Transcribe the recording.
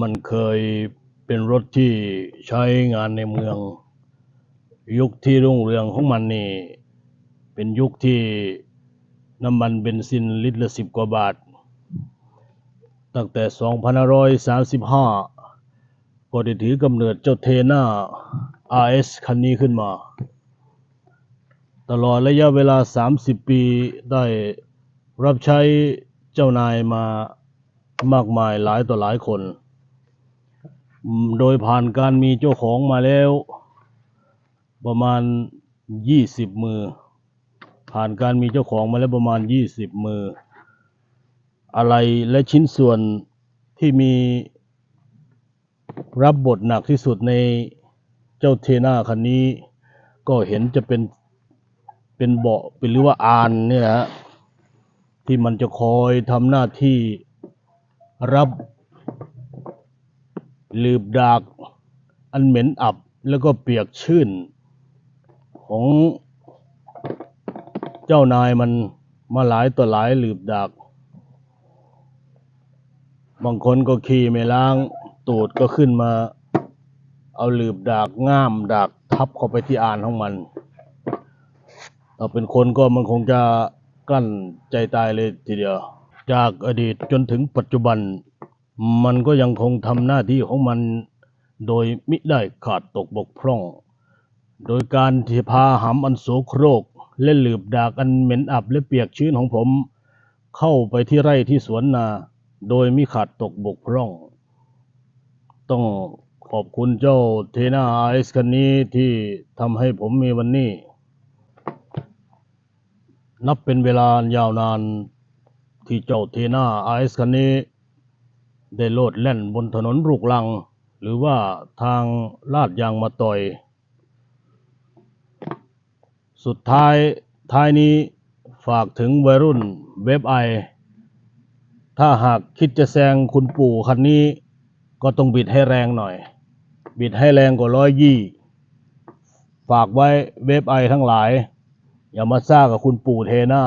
มันเคยเป็นรถที่ใช้งานในเมือง ยุคที่รุ่งเรืองของมันนี่ เป็นยุคที่น้ำมันเบนซินลิตรละสิบกว่าบาท ตั้งแต่ 2535 ก็ได้ถือกำเนิดเจ้าเทน่า RS คันนี้ขึ้นมา ตลอดระยะเวลา 30 ปีได้รับใช้เจ้านายมามากมายหลายต่อหลายคน โดยผ่านการมีเจ้าของมาแล้ว ประมาณ 20 มือ ผ่านการมีเจ้าของมาแล้วประมาณ 20 มือ อะไรและชิ้นส่วนที่มีรับบทหนักที่สุดในเจ้าเทน่าคันนี้ ก็เห็นจะเป็น เป็นเบาะเป็นหรือว่าอานเนี่ยนะฮะที่มันจะคอยทำหน้าที่รับลืบดากอันเหม็นอับแล้วก็เปียกชื้นของเจ้านายมันมาหลายต่อหลายลืบดาก บางคนก็ขี่ไม่ล้างตูดก็ขึ้นมา เอาลืบดากง่ามดากทับเข้าไปที่อานของมัน ถ้าเป็นคนก็มันคงจะกลั้นใจตายเลยทีเดียว จากอดีตจนถึงปัจจุบัน มันก็ยังคงทำหน้าที่ของมัน โดยมิได้ขาดตกบกพร่อง โดยการที่พาหำอันโสโครกและหลืบดากอันเหม็นอับและเปียกชื้นของผม เข้าไปที่ไร่ที่สวนนา โดยมิขาดตกบกพร่อง ต้องขอบคุณเจ้าเทนาไอซ์คันนี้ที่ทำให้ผมมีวันนี้ นับเป็นเวลายาวนานที่เจ้าเทน่าไอซ์คันนี้ ได้โลดแล่นบนถนนลูกลัง หรือว่าทางลาดยางมาต่อย สุดท้ายท้ายนี้ฝากถึงวัยรุ่นเว็บไอ ถ้าหากคิดจะแซงคุณปู่คันนี้ ก็ต้องบิดให้แรงหน่อย บิดให้แรงกว่าร้อยยี่ ฝากไว้เว็บไอทั้งหลาย อย่ามาซ่ากับคุณปู่เทน่า